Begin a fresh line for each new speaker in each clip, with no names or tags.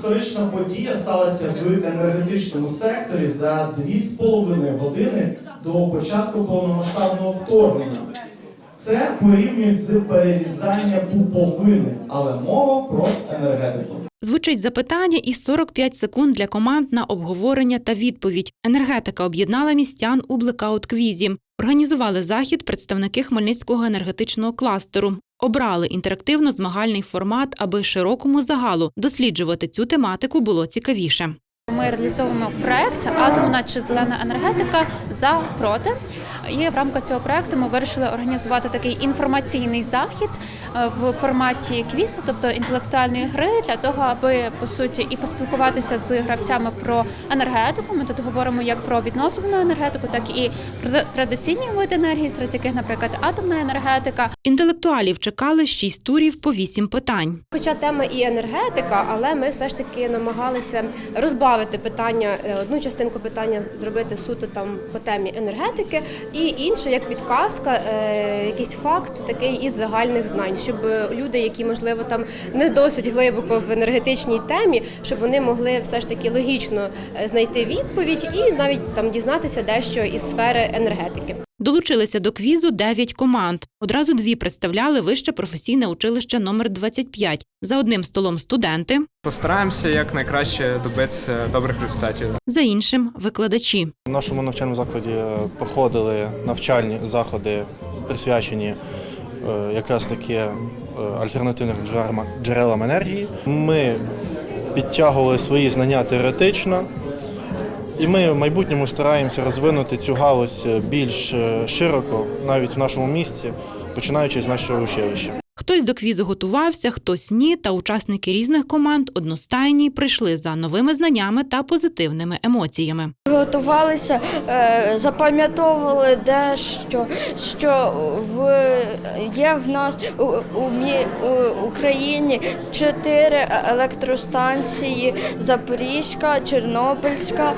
історична подія сталася в енергетичному секторі за 2,5 години до початку повномасштабного вторгнення. Це порівнюють з перерізанням пуповини, але мова про енергетику.
Звучить запитання і 45 секунд для команд на обговорення та відповідь. Енергетика об'єднала містян у блекаут-квізі. Організували захід представники Хмельницького енергетичного кластеру. Обрали інтерактивно-змагальний формат, аби широкому загалу досліджувати цю тематику було цікавіше.
Ми реалізовуємо проект Атомна чи зелена енергетика за проти. І в рамках цього проекту ми вирішили організувати такий інформаційний захід е, в форматі квізу, тобто інтелектуальної гри, для того, аби по суті і поспілкуватися з гравцями про енергетику. Ми тут говоримо як про відновлювану енергетику, так і про традиційні види енергії, серед яких, наприклад, атомна енергетика.
Інтелектуалів чекали 6 турів по 8 питань.
Хоча тема і енергетика, але ми все ж таки намагалися розбавити питання, е, одну частинку питання зробити суто там по темі енергетики, і інше як підказка, е, якийсь факт такий із загальних знань, щоб люди, які можливо там не досить глибоко в енергетичній темі, щоб вони могли все ж таки логічно е, знайти відповідь і навіть там дізнатися дещо із сфери енергетики.
Долучилися до квізу 9 команд. Одразу дві представляли вище професійне училище номер 25. За одним столом студенти,
Постараємося якнайкраще добитися добрих результатів.
за іншим викладачі.
В нашому навчальному закладі е, проходили навчальні заходи, присвячені е, якраз таки е, альтернативним джерелам енергії. Ми підтягували свої знання теоретично, і ми в майбутньому стараємося розвинути цю галузь е, більш е, широко, навіть в нашому місці, починаючи з нашого училища.
Хтось до квізу готувався, хтось ні. Та учасники різних команд одностайні прийшли за новими знаннями та позитивними емоціями.
Готувалися, е, запам'ятовували дещо, що в є в нас у, у, мі- у Україні чотири електростанції: Запорізька, Чорнобильська,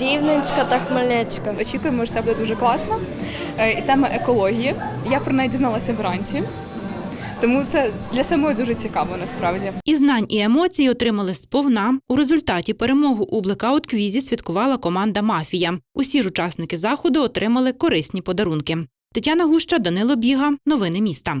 Рівненська та Хмельницька.
Очікуємо, що це буде дуже класно. Е, І тема екології. Я про неї дізналася вранці. Тому це для самої дуже цікаво насправді.
І знань і емоцій отримали сповна. У результаті перемогу у блекаут-квізі святкувала команда Мафія. Усі ж учасники заходу отримали корисні подарунки. Тетяна Гуща, Данило Біга. Новини міста.